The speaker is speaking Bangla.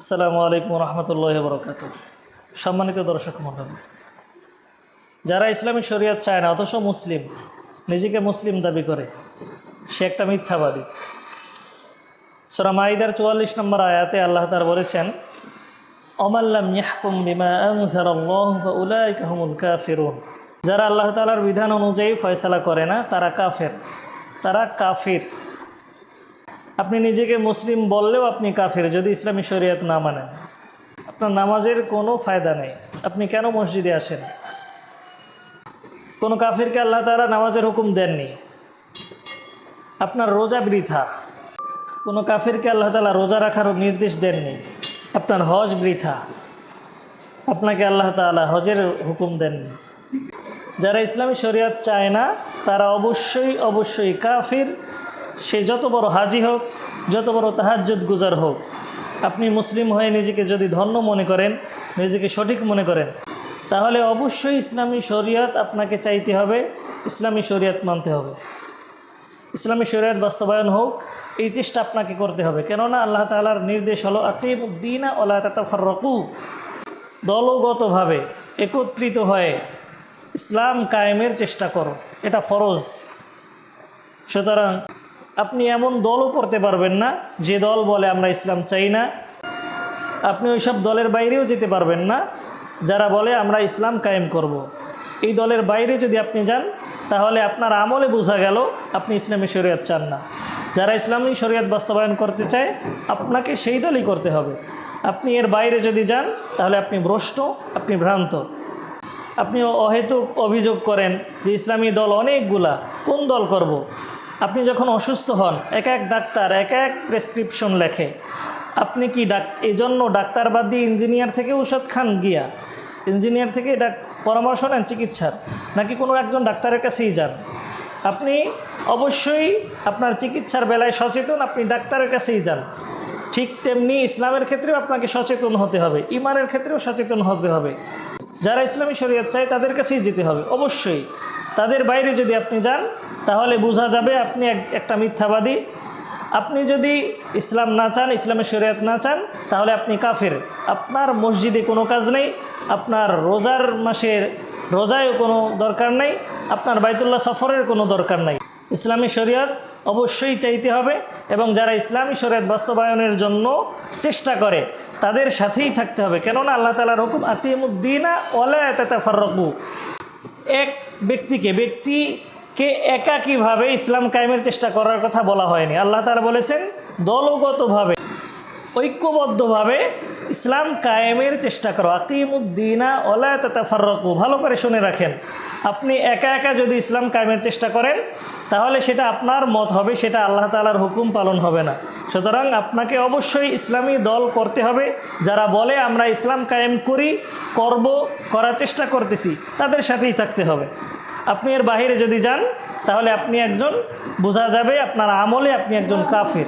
আসসালামু আলাইকুম রহমতুল্লাহ বরকাত সম্মানিত দর্শক মণ্ডল, যারা ইসলামী শরীয়ত চায় না, অথচ মুসলিম, নিজেকে মুসলিম দাবি করে, সে একটা মিথ্যাবাদী। সোরা মাইদার চুয়াল্লিশ নম্বর আয়াতে আল্লাহ তার বলেছেন হুমুল কাফিরুন। যারা আল্লাহ তাআলার বিধান অনুযায়ী ফয়সালা করে না, তারা কাফের। তারা কাফির। আপনি নিজেকে মুসলিম বললেও আপনি কাফির, যদি ইসলামী শরীয়ত না মানেন। আপনার নামাজের কোনো ফায়দা নেই। আপনি কেন মসজিদে আসেন? কোনো কাফিরকে আল্লাহ তাআলা নামাজের হুকুম দেননি। আপনার রোজা বৃথা। কোনো কাফিরকে আল্লাহ তাআলা রোজা রাখার নির্দেশ দেননি। আপনার হজ বৃথা। আপনাকে আল্লাহ তাআলা হজের হুকুম দেননি। যারা ইসলামী শরীয়ত চায় না, তারা অবশ্যই অবশ্যই কাফির। সে যত বড় হাজি হোক, যত বড় তাহাজ্জুদ গুজার হোক, আপনি মুসলিম হয়ে নিজেকে যদি ধন্য মনে করেন, নিজেকে সঠিক মনে করেন, তাহলে অবশ্যই ইসলামী শরীয়ত আপনাকে চাইতে হবে, ইসলামী শরীয়ত মানতে হবে। ইসলামী শরীয়ত বাস্তবায়ন হোক, এই চেষ্টা আপনাকে করতে হবে। কেননা আল্লাহ তালার নির্দেশ হলো আতিব উদ্দিনা আল্লাহ তাফাররকু দলগতভাবে একত্রিত হয়ে ইসলাম কায়েমের চেষ্টা করো, এটা ফরজ। সুতরাং আপনি এমন দলও করতে পারবেন না, যে দল বলে আমরা ইসলাম চাই না আপনি ওইসব দলের বাইরেও যেতে পারবেন না, যারা বলে আমরা ইসলাম কায়েম করব। এই দলের বাইরে যদি আপনি যান, তাহলে আপনার আমলে বোঝা গেল আপনি ইসলামী শরীয়ত চান না যারা ইসলামী শরীয়ত বাস্তবায়ন করতে চায়, আপনাকে সেই দলই করতে হবে আপনি এর বাইরে যদি যান, তাহলে আপনি ভ্রষ্ট, আপনি ভ্রান্ত আপনি অহেতুক অভিযোগ করেন যে ইসলামী দল অনেকগুলা, কোন দল করব। আপনি যখন অসুস্থ হন, এক এক ডাক্তার, এক এক প্রেসক্রিপশন লেখে। আপনি কি ডাক এই জন্য ডাক্তার বাদ দিয়ে ইঞ্জিনিয়ার থেকে ঔষধ খান গিয়া? ইঞ্জিনিয়ার থেকে ডাক, পরামর্শ নেন চিকিৎসার, নাকি কোনো একজন ডাক্তারের কাছেই যান? আপনি অবশ্যই আপনার চিকিৎসার বেলায় সচেতন, আপনি ডাক্তারের কাছেই যান। ঠিক তেমনি ইসলামের ক্ষেত্রেও আপনাকে সচেতন হতে হবে ইমানের ক্ষেত্রেও সচেতন হতে হবে। যারা ইসলামী শরীয়ত চায়, তাদের কাছেই যেতে হবে, অবশ্যই। তাদের বাইরে যদি আপনি যান, তাহলে বোঝা যাবে আপনি এক- একটা মিথ্যাবাদী। আপনি যদি ইসলাম না চান, ইসলামের শরীয়ত না চান, তাহলে আপনি কাফের। আপনার মসজিদে কোনো কাজ নেই, আপনার রোজার মাসের রোজায়ও কোনো দরকার নেই, আপনার বাইতুল্লাহ সফরের কোনো দরকার নাই। ইসলামী শরীয়ত অবশ্যই চাইতে হবে এবং যারা ইসলামী শরীয়ত বাস্তবায়নের জন্য চেষ্টা করে, তাদের সাথেই থাকতে হবে। কেননা আল্লাহ তালার হুকুম আতিমুদ্দিনা ওলা ফাররকু এক ব্যক্তিকে ব্যক্তিকে একাকীভাবে ইসলাম কায়েমের চেষ্টা করার কথা বলা হয়নি। আল্লাহ তারা বলেছেন দলগতভাবে ঐক্যবদ্ধভাবে ইসলাম কায়েমের চেষ্টা করো। আকিমুদ্দিনা ওলা তাফাররকু ভালো করে শুনে রাখেন। আপনি একা একা যদি ইসলাম কায়েমের চেষ্টা করেন, তাহলে সেটা আপনার মত হবে, সেটা আল্লাহ তালার হুকুম পালন হবে না। সুতরাং আপনাকে অবশ্যই ইসলামী দল করতে হবে। যারা বলে, আমরা ইসলাম কায়েম করি, করব, করার চেষ্টা করতেছি, তাদের সাথেই থাকতে হবে। আপনি এর বাইরে যদি যান, তাহলে আপনি একজন, বোঝা যাবে আপনার আমলে আপনি একজন কাফির।